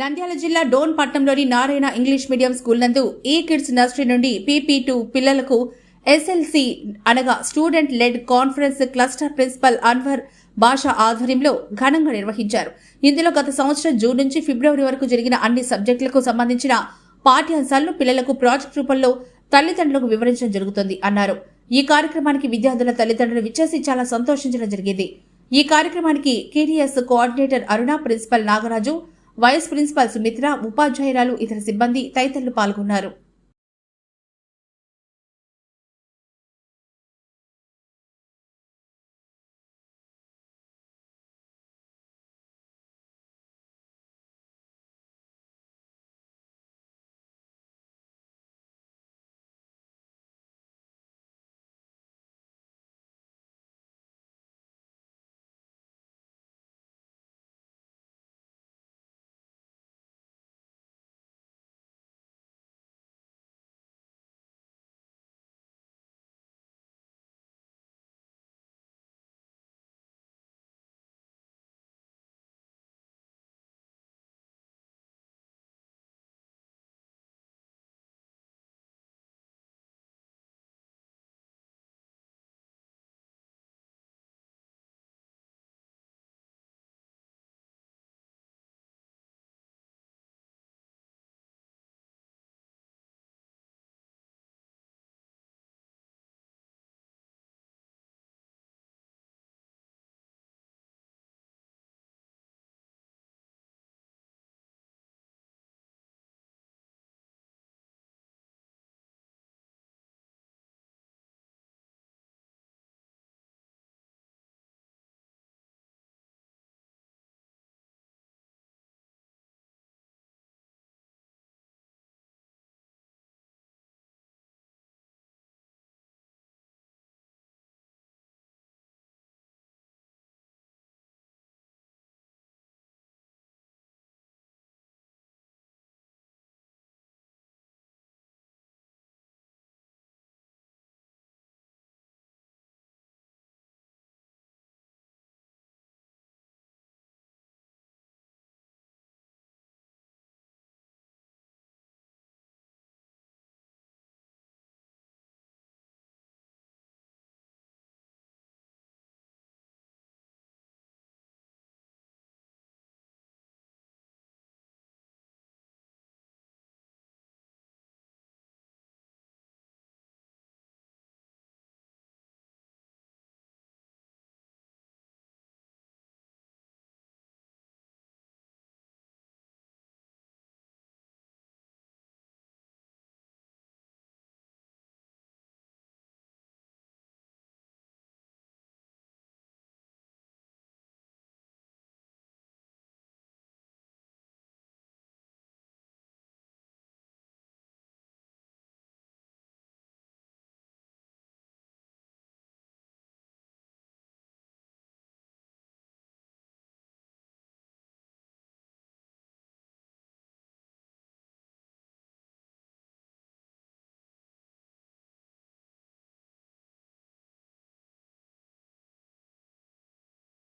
నంద్యాల జిల్లా డోన్ పట్టణంలోని Narayana English medium school నందు ఈ కిడ్స్ నర్సరీ నుండి పీపీ టూ పిల్లలకు ఎస్ఎల్సి అనగా student led conference cluster principal Anwar Basha ఆధ్వర్యంలో ఘనంగా నిర్వహించారు. ఇందులో గత సంవత్సరం జూన్ నుంచి ఫిబ్రవరి వరకు జరిగిన అన్ని సబ్జెక్టులకు సంబంధించిన పాఠ్యాంశాలను పిల్లలకు ప్రాజెక్ట్ రూపంలో తల్లిదండ్రులకు వివరించడం జరుగుతుంది అన్నారు. ఈ కార్యక్రమానికి విద్యార్థుల తల్లిదండ్రులు విచ్చేసి చాలా సంతోషించడం జరిగింది. ఈ కార్యక్రమానికి KTS coordinator Aruna principal Nagaraju vice principal Sumitra ఉపాధ్యాయురాలు ఇతర సిబ్బంది తదితరులు పాల్గొన్నారు.